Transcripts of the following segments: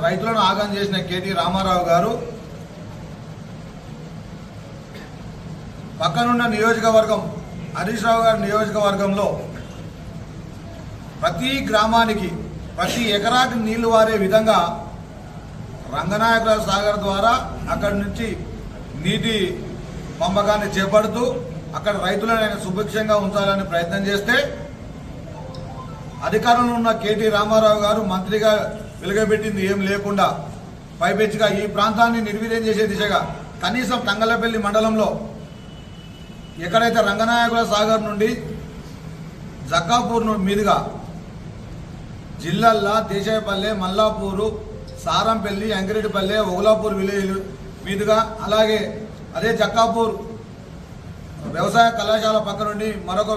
రైతులను ఆగం చేసిన కేటీ రామారావు గారు పక్కనున్న నియోజకవర్గం హరీష్ రావు గారి నియోజకవర్గంలో ప్రతి గ్రామానికి ప్రతి ఎకరాకి నీళ్ళు వారే విధంగా రంగనాయకుల సాగర్ ద్వారా అక్కడి నుంచి నీటి పంపకాన్ని చేపడుతూ అక్కడ రైతులను ఆయన సుభిక్షంగా ఉంచాలని ప్రయత్నం చేస్తే అధికారంలో ఉన్న కేటీ రామారావు గారు మంత్రిగా వెలుగబెట్టింది ఏం లేకుండా. పైపెచ్చుగా ఈ ప్రాంతాన్ని నిర్వీర్యం చేసే దిశగా కనీసం తంగలపల్లి మండలంలో ఎక్కడైతే రంగనాయకుల సాగర్ నుండి జక్కాపూర్ ను- మీదుగా జిల్లల్లా దేశాయపల్లె మల్లాపూరు సారంపల్లి అంగిరెడ్డిపల్లె ఓలాపూర్ విలేజ్ మీదుగా అలాగే అదే జక్కాపూర్ వ్యవసాయ కళాశాల పక్క నుండి మరొక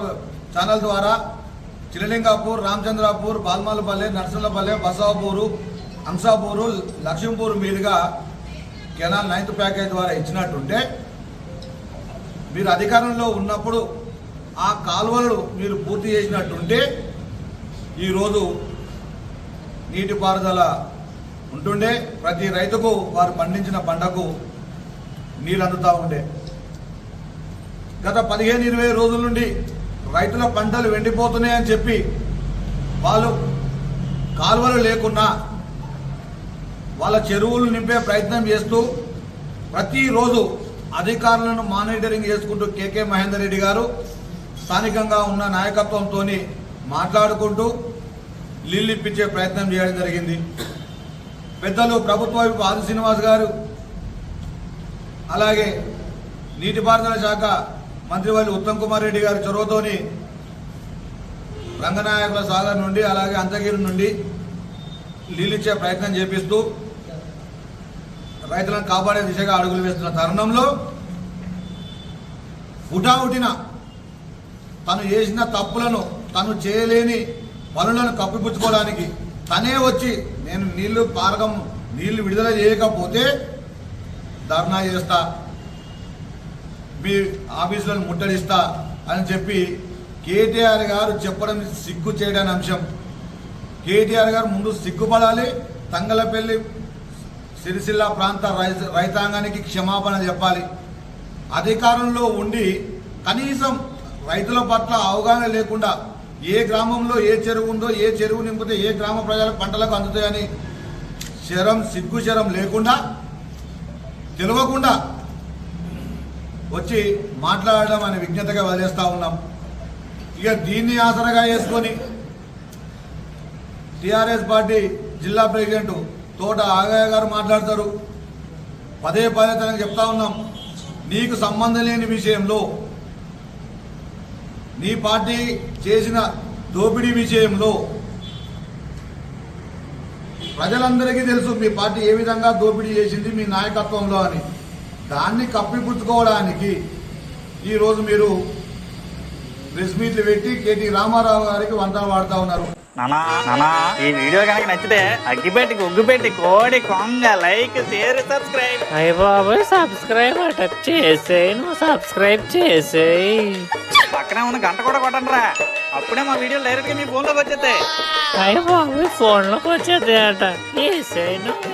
ఛానల్ ద్వారా చిలలింగాపూర్ రామచంద్రాపూర్ బాల్మాలపల్లె నర్సంలపల్లె బసాపూరు హంసాపూరు లక్ష్మీపూర్ మీదుగా కెనాల్ నైన్త్ ప్యాకేజ్ ద్వారా ఇచ్చినట్టుంటే మీరు అధికారంలో ఉన్నప్పుడు ఆ కాలువలు మీరు పూర్తి చేసినట్టుంటే ఈరోజు నీటిపారుదల ఉంటుండే. ప్రతి రైతుకు వారు పండించిన పంటకు నీళ్ళు అందుతూ ఉండే. గత పదిహేను ఇరవై రోజుల నుండి రైతుల పంటలు వెండిపోతున్నాయని చెప్పి వాళ్ళు కాలువలు లేకున్నా వాళ్ళ చెరువులు నింపే ప్రయత్నం చేస్తూ ప్రతిరోజు అధికారులను మానిటరింగ్ చేసుకుంటూ కేకే మహేందర్ రెడ్డి గారు స్థానికంగా ఉన్న నాయకత్వంతో మాట్లాడుకుంటూ నీళ్ళు ఇప్పించే ప్రయత్నం చేయడం జరిగింది. పెద్దలు ప్రభుత్వ వైపు ఆది శ్రీనివాస్ గారు అలాగే నీటిపారుదల శాఖ మంత్రివర్యులు ఉత్తమ్ కుమార్ రెడ్డి గారి చొరవతోని రంగనాయకుల సాగర్ నుండి అలాగే అంతగిరి నుండి నీళ్ళిచ్చే ప్రయత్నం చేపిస్తూ రైతులను కాపాడే దిశగా అడుగులు వేస్తున్న తరుణంలో హుటాహుటిన తను చేసిన తప్పులను తను చేయలేని పనులను కప్పిపుచ్చుకోవడానికి తనే వచ్చి నేను నీళ్ళు పారకం నీళ్ళు విడుదల చేయకపోతే ధర్నా చేస్తా మీ ఆఫీసులను ముట్టడిస్తా అని చెప్పి కేటీఆర్ గారు చెప్పడం సిగ్గు చేయడానికి అంశం. కేటీఆర్ గారు ముందు సిగ్గుపడాలి తంగలపల్లి సిరిసిల్ల ప్రాంత రైతాంగానికి క్షమాపణ చెప్పాలి. అధికారంలో ఉండి కనీసం రైతుల పట్ల అవగాహన లేకుండా ఏ గ్రామంలో ఏ చెరువు ఉందో ఏ చెరువు నింపితే ఏ గ్రామ ప్రజల పంటలకు అందుతాయని శరం సిగ్గు శరం లేకుండా తెలియకుండా వచ్చి మాట్లాడడం అనే విజ్ఞతగా వదిలేస్తూ ఉన్నాం. ఇక దీన్ని ఆసరగా చేసుకొని టీఆర్ఎస్ పార్టీ జిల్లా ప్రెసిడెంట్ తోట ఆగయ్య గారు మాట్లాడతారు. పదే పదే తనకు చెప్తా ఉన్నాం నీకు సంబంధం లేని విషయంలో నీ పార్టీ చేసిన దోపిడీ విషయంలో ప్రజలందరికీ తెలుసు మీ పార్టీ ఏ విధంగా దోపిడీ చేసింది మీ నాయకత్వంలో అని. దాన్ని కప్పిపుచ్చుకోవడానికి ఈరోజు మీరు ప్రెస్ మీట్లు పెట్టి కేటీ రామారావు గారికి వంటలు వాడుతూ ఉన్నారు. నానా నానా ఈ వీడియో కనుక నచ్చితే అగ్గిపెట్టి గుగ్గుపెట్టి కోడి కొంగ లైక్ షేర్ సబ్స్క్రైబ్. అయ్య బాబోయ్ సబ్స్క్రైబ్ అట. చేసేయి నువ్వు సబ్స్క్రైబ్ చేసేయి. పక్కనే ఉన్న గంట కూడా కొట్టండి రా అప్పుడే మా వీడియోలు డైరెక్ట్గా మీ ఫోన్లోకి వచ్చేస్తాయి. అయ్య బాబోయ్ ఫోన్లోకి వచ్చేది అట చేసేయి నువ్వు.